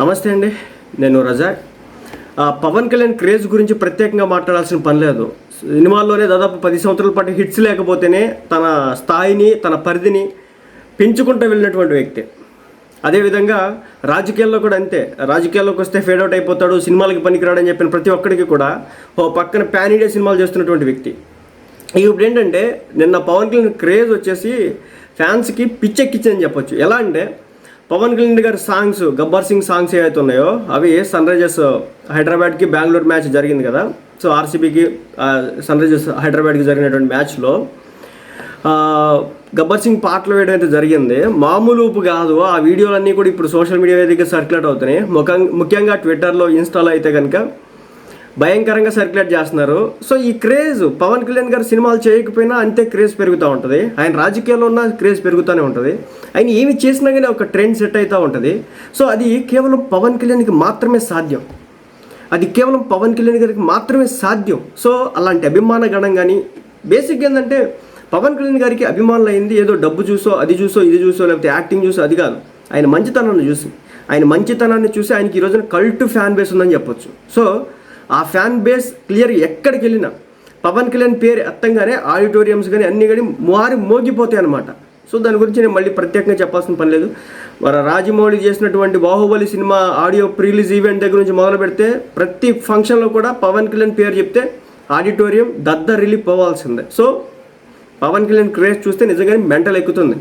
నమస్తే అండి నేను రజాక్. పవన్ కళ్యాణ్ క్రేజ్ గురించి ప్రత్యేకంగా మాట్లాడాల్సిన పని లేదు. సినిమాల్లోనే దాదాపు పది సంవత్సరాల పాటు హిట్స్ లేకపోతేనే తన స్థాయిని తన పరిధిని పెంచుకుంటూ వెళ్ళినటువంటి వ్యక్తి. అదేవిధంగా రాజకీయాల్లో కూడా అంతే. రాజకీయాల్లోకి వస్తే ఫేడౌట్ అయిపోతాడు సినిమాలకి పనికిరాడని చెప్పిన ప్రతి ఒక్కడికి కూడా ఓ పక్కన ప్యాన్ ఇండియా సినిమాలు చేస్తున్నటువంటి వ్యక్తి. ఇప్పుడు ఏంటంటే నిన్న పవన్ కళ్యాణ్ క్రేజ్ వచ్చేసి ఫ్యాన్స్కి పిచ్చెక్కిచ్చిందని చెప్పొచ్చు. ఎలా అంటే పవన్ కళ్యాణ్ గారి సాంగ్స్ గబ్బర్ సింగ్ సాంగ్స్ ఏవైతే ఉన్నాయో అవి సన్ రైజర్స్ హైదరాబాద్కి బెంగళూరు మ్యాచ్ జరిగింది కదా. సో ఆర్సీబీకి సన్ రైజర్స్ హైదరాబాద్కి జరిగినటువంటి మ్యాచ్లో గబ్బర్ సింగ్ పాటలు వేయడం అయితే జరిగింది. మామూలు ఊపు కాదు. ఆ వీడియోలన్నీ కూడా ఇప్పుడు సోషల్ మీడియా వేదిక సర్క్యులేట్ అవుతున్నాయి. ముఖం ముఖ్యంగా ట్విట్టర్లో ఇన్స్టాలో అయితే కనుక భయంకరంగా సర్క్యులేట్ చేస్తున్నారు. సో ఈ క్రేజ్ పవన్ కళ్యాణ్ గారు సినిమాలు చేయకపోయినా అంతే క్రేజ్ పెరుగుతూ ఉంటుంది. ఆయన రాజకీయాల్లో ఉన్న క్రేజ్ పెరుగుతూనే ఉంటుంది. ఆయన ఏమి చేసినా కానీ ఒక ట్రెండ్ సెట్ అవుతూ ఉంటుంది. సో అది కేవలం పవన్ కళ్యాణ్కి మాత్రమే సాధ్యం. అది కేవలం పవన్ కళ్యాణ్ గారికి మాత్రమే సాధ్యం. సో అలాంటి అభిమాన గణం కానీ బేసిక్ ఏంటంటే పవన్ కళ్యాణ్ గారికి అభిమానులు అయింది ఏదో డబ్బు చూసో అది చూసో ఇది చూసో లేకపోతే యాక్టింగ్ చూసో అది కాదు. ఆయన మంచితనాన్ని చూసి ఆయన మంచితనాన్ని చూసి ఆయనకి ఈ రోజున కల్ట్ ఫ్యాన్ బేస్ ఉందని చెప్పొచ్చు. సో ఆ ఫ్యాన్ బేస్ క్లియర్ ఎక్కడికి వెళ్ళినా పవన్ కళ్యాణ్ పేరు ఎత్తంగానే ఆడిటోరియంస్ కానీ అన్నీ కానీ మారి మోగిపోతాయి అనమాట సో దాని గురించి నేను మళ్ళీ ప్రత్యేకంగా చెప్పాల్సిన పని లేదు. మరి రాజమౌళి చేసినటువంటి Baahubali cinema audio prerelease event దగ్గర నుంచి మొదలు పెడితే ప్రతి ఫంక్షన్లో కూడా పవన్ కళ్యాణ్ పేరు చెప్తే ఆడిటోరియం దద్ద రిలీఫ్ పోవాల్సిందే సో పవన్ కళ్యాణ్ క్రేజ్ చూస్తే నిజంగానే మెంటల్ ఎక్కుతుంది